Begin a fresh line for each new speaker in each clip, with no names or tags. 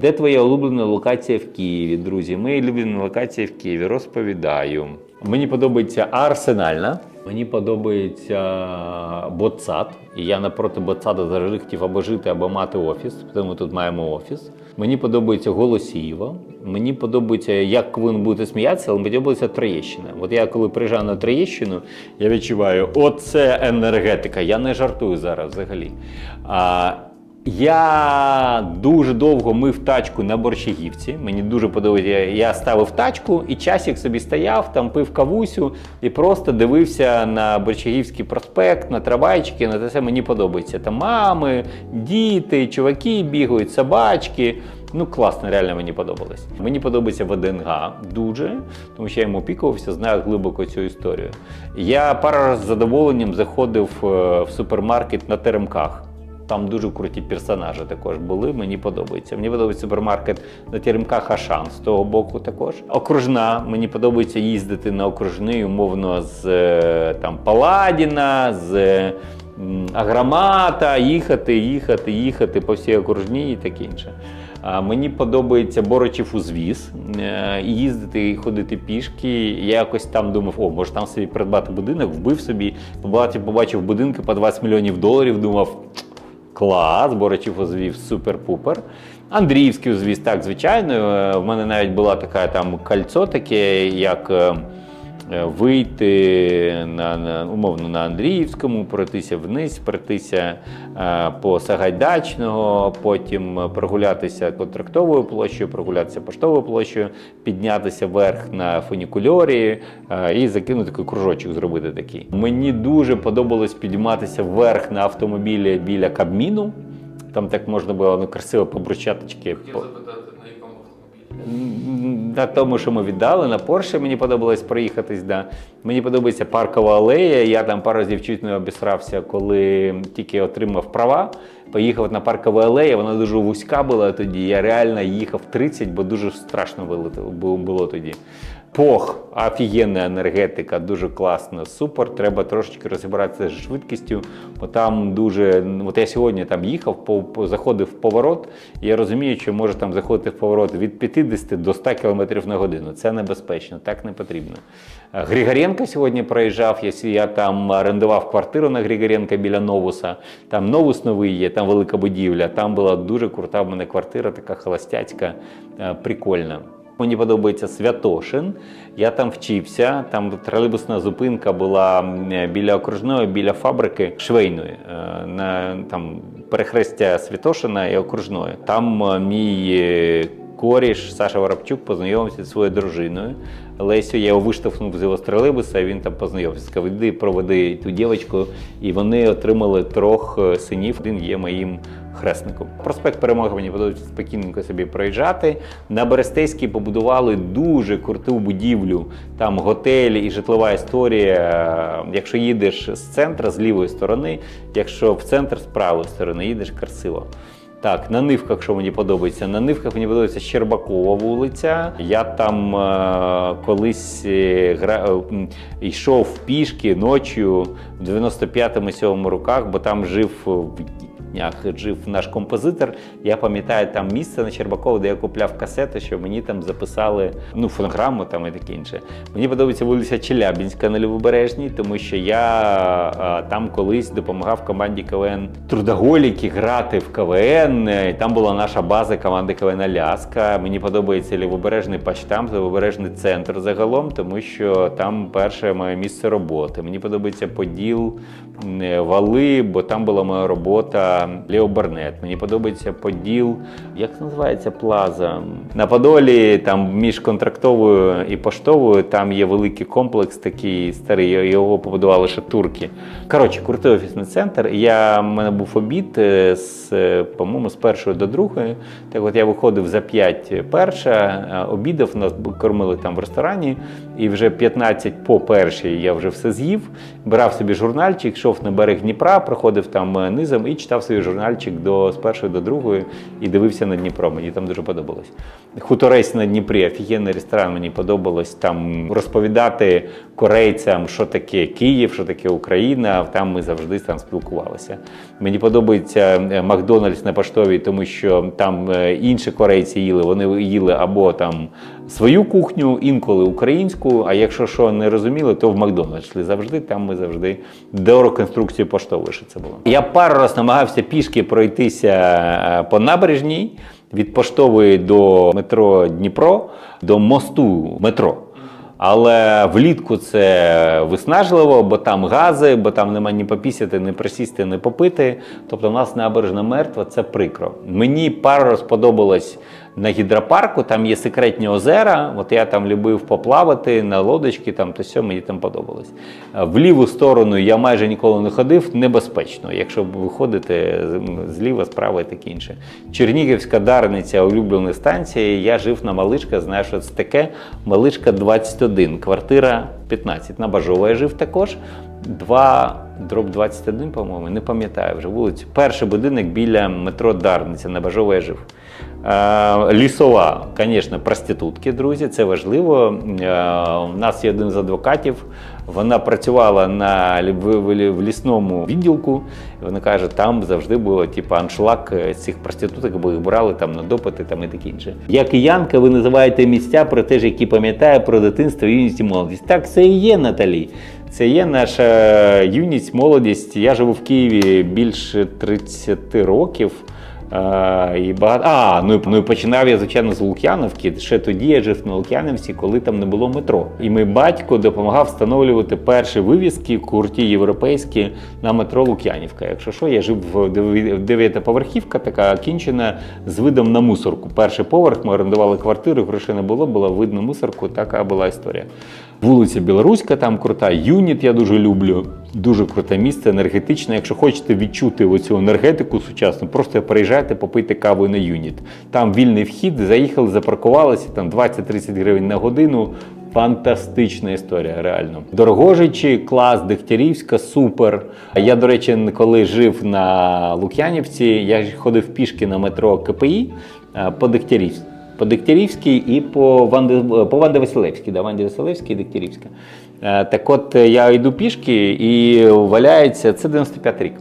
Де твоя улюблена локація в Києві, друзі? Моя улюблена локація в Києві. Розповідаю. Мені подобається Арсенальна. Мені подобається Ботсад. І я напроти Ботсада завжди хотів або жити, або мати офіс. Тому тут маємо офіс. Мені подобається Голосіїво. Мені подобається, як ви будете сміятися, але мені подобається Троєщина. От я коли приїжджаю на Троєщину, я відчуваю, оце енергетика. Я не жартую зараз взагалі. А, я дуже довго мив тачку на борщагівці. Мені дуже подобається. Я- ставив тачку і часик собі стояв, там пив кавусю і просто дивився на Борщагівський проспект, на трамвайчики, на те все мені подобається. Там мами, діти, чуваки бігають, собачки. Ну, класно, реально мені подобалось. Мені подобається ВДНГ дуже, тому що я йому опікувався, знаю глибоко цю історію. Я пару разів з задоволенням заходив е, в супермаркет на теремках. Там дуже круті персонажі також були. Мені подобається. Мені подобається супермаркет на теремках Ашан з того боку також. Окружна. Мені подобається їздити на окружний, умовно, з е, там Паладіна, з е, Агромата, їхати, їхати, їхати по всій окружній і таке інше. А Мені подобається Борочів узвіз, е, їздити і ходити пішки. Я якось там думав, о, може там собі придбати будинок, вбив собі, побачив, побачив будинки по 20 мільйонів доларів, думав. Клас, Боричів узвів супер-пупер. Андріївський узвіз, так, звичайно. Е, В мене навіть була така там кольцо, таке, як е, вийти на, на умовно на Андріївському, пройтися вниз, пройтися е, по Сагайдачного, потім е, прогулятися контрактовою площею, прогулятися поштовою площею, піднятися вверх на фунікульорі е, і закинути такий кружочок зробити такий. Мені дуже подобалось підніматися вверх на автомобілі біля Кабміну. Там так можна було ну, красиво по.
Хотів запитати, на
тому, що ми віддали, на Порше мені подобалось проїхатись. Да. Мені подобається паркова алея. Я там пару разів чуть не обісрався, коли тільки отримав права. Поїхав на паркову алею, вона дуже вузька була тоді. Я реально їхав 30, бо дуже страшно було тоді. Пох, офігенна енергетика, дуже класно, супер. Треба трошечки розібратися з швидкістю, бо там дуже. От я сьогодні там їхав, по, по- заходив в поворот, і я розумію, що може там заходити в поворот від 50 до 100 км на годину. Це небезпечно, так не потрібно. Е, Григоренко сьогодні проїжджав. Я, я там орендував квартиру на Григоренка біля Новуса. Там Новус новий є, там велика будівля. Там була дуже крута в мене квартира, така холостяцька, е, прикольна. Мені подобається Святошин. Я там вчився. Там тролейбусна зупинка була біля окружної, біля фабрики швейної, е, на там перехрестя Святошина і окружної. Там е, мій коріш Саша Воробчук познайомився зі своєю дружиною. Лесю, я його виштовхнув з його з і він там познайомився. Сказав, іди проведи ту дівчинку. І вони отримали трьох е, синів. Один є моїм хресником. Проспект Перемоги мені подобається спокійненько собі проїжджати. На Берестейській побудували дуже круту будівлю. Там готелі і житлова історія. Якщо їдеш з центру, з лівої сторони, якщо в центр з правої сторони, їдеш красиво. Так, на нивках, що мені подобається. На нивках мені подобається Щербакова вулиця. Я там е, колись е, гра, е, йшов пішки ночі в 95-7 роках, бо там жив в днях жив наш композитор. Я пам'ятаю там місце на Щербакова, де я купляв касети, що мені там записали ну, фонограму там і таке інше. Мені подобається вулиця Челябінська на Лівобережній, тому що я е, там колись допомагав команді КВН Трудоголіки грати в КВН. І там була наша база команди КВН Аляска. Мені подобається лівобережний почтам, лівобережний центр загалом, тому що там перше моє місце роботи. Мені подобається Поділ, Вали, бо там була моя робота Лео Барнет. Мені подобається Поділ, як це називається плаза? На Подолі, там між контрактовою і поштовою, там є великий комплекс такий старий, його побудували ще турки. Коротше, крутий офісний центр. Я, у мене був обід е, з, е, по-моєму, з першої до другої. Так от я виходив за 5 перша, е, обідав, нас кормили там в ресторані, і вже 15 по першій я вже все з'їв. Брав собі журнальчик, йшов на берег Дніпра, проходив там низом і читав свій журнальчик до, з першої до другої і дивився на Дніпро. Мені там дуже подобалось. Хуторець на Дніпрі, офігенний ресторан, мені подобалось там розповідати корейцям, що таке Київ, що таке Україна. Там ми завжди там спілкувалися. Мені подобається е, Макдональдс на поштовій, тому що там е, інші корейці їли. Вони їли або там свою кухню, інколи українську. А якщо що не розуміли, то в Макдональдс завжди. Там ми завжди до реконструкції поштової ще це було. Я пару раз намагався пішки пройтися е, по набережній від поштової до метро Дніпро, до мосту метро. Але влітку це виснажливо, бо там гази, бо там нема ні попісяти, ні присісти, ні попити. Тобто в нас набережна мертва, це прикро. Мені пару раз сподобалось на гідропарку, там є секретні озера. От я там любив поплавати на лодочки, там то все, мені там подобалось. В ліву сторону я майже ніколи не ходив, небезпечно, якщо ви ходите з- зліва, справа і таке інше. Чернігівська Дарниця, улюблена станція. Я жив на Малишка, знаю, що це таке. Малишка 21, квартира 15. На Бажова я жив також. 2, дроб 21, по-моєму, не пам'ятаю вже вулицю. Перший будинок біля метро Дарниця, на Бажова я жив. Е, Лісова, звісно, проститутки, друзі, це важливо. Е, У нас є один з адвокатів. Вона працювала на в, лісному відділку. Вона каже, там завжди було типу, аншлаг е, цих проституток, бо їх брали там на допити там і таке інше. І Янка, ви називаєте місця про те, які пам'ятає про дитинство, юність і молодість. Так, це і є Наталі. Це є наша юність, молодість. Я живу в Києві більше 30 років. А, і багато... А, ну, ну і починав я, звичайно, з Лук'яновки. Ще тоді я жив на Лук'яновці, коли там не було метро. І мій батько допомагав встановлювати перші вивіски круті європейські на метро Лук'янівка. Якщо що, я жив в дев'ятиповерхівка, така кінчена з видом на мусорку. Перший поверх ми орендували квартиру, грошей не було, було видно мусорку. Така була історія. Вулиця Білоруська там крута, Юніт я дуже люблю. Дуже круте місце, енергетичне. Якщо хочете відчути оцю енергетику сучасну, просто приїжджайте, попийте каву на Юніт. Там вільний вхід, заїхали, запаркувалися, там 20-30 гривень на годину. Фантастична історія, реально. Дорогожичі, клас, Дегтярівська, супер. Я, до речі, коли жив на Лук'янівці, я ходив пішки на метро КПІ е, по Дегтярівській. По Дегтярівській і по Ванди, по Ванди Василевській, да, Ванди Василевській і Дегтярівська. Е, Так от е, я йду пішки і валяється, це 95 рік.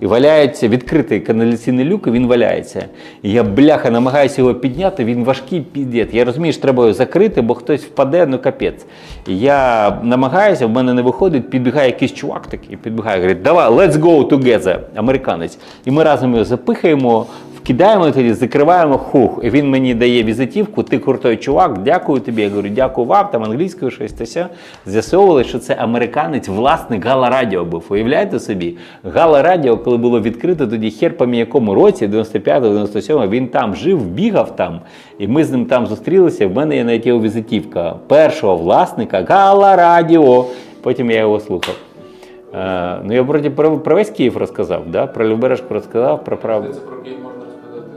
І валяється відкритий каналізаційний люк, і він валяється. І я бляха намагаюся його підняти, він важкий підет. Я розумію, що треба його закрити, бо хтось впаде, ну капець. Я намагаюся, в мене не виходить, підбігає якийсь чувак такий, підбігає, говорить, давай, let's go together, американець. І ми разом його запихаємо, вкидаємо тоді, закриваємо хух. І він мені дає візитівку, ти крутой чувак, дякую тобі. Я говорю, дякую вам, там англійською щось та ся. З'ясовували, що це американець, власник Гала Радіо був. Уявляєте собі? Гала Радіо, коли було відкрито, тоді хер по якому році, 95-97, він там жив, бігав там. І ми з ним там зустрілися. В мене є навіть його візитівка першого власника Гала Радіо. Потім я його слухав. Е, ну, я вроді про, про весь Київ розказав, да? про Любережку розказав, про правду.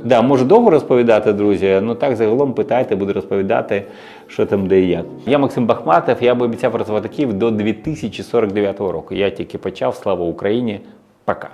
Да, можу довго розповідати, друзі. Ну так загалом питайте, буду розповідати, що там, де і як. Я Максим Бахматов, я би обіцяв розвивати Київ до 2049 року. Я тільки почав. Слава Україні! Пока.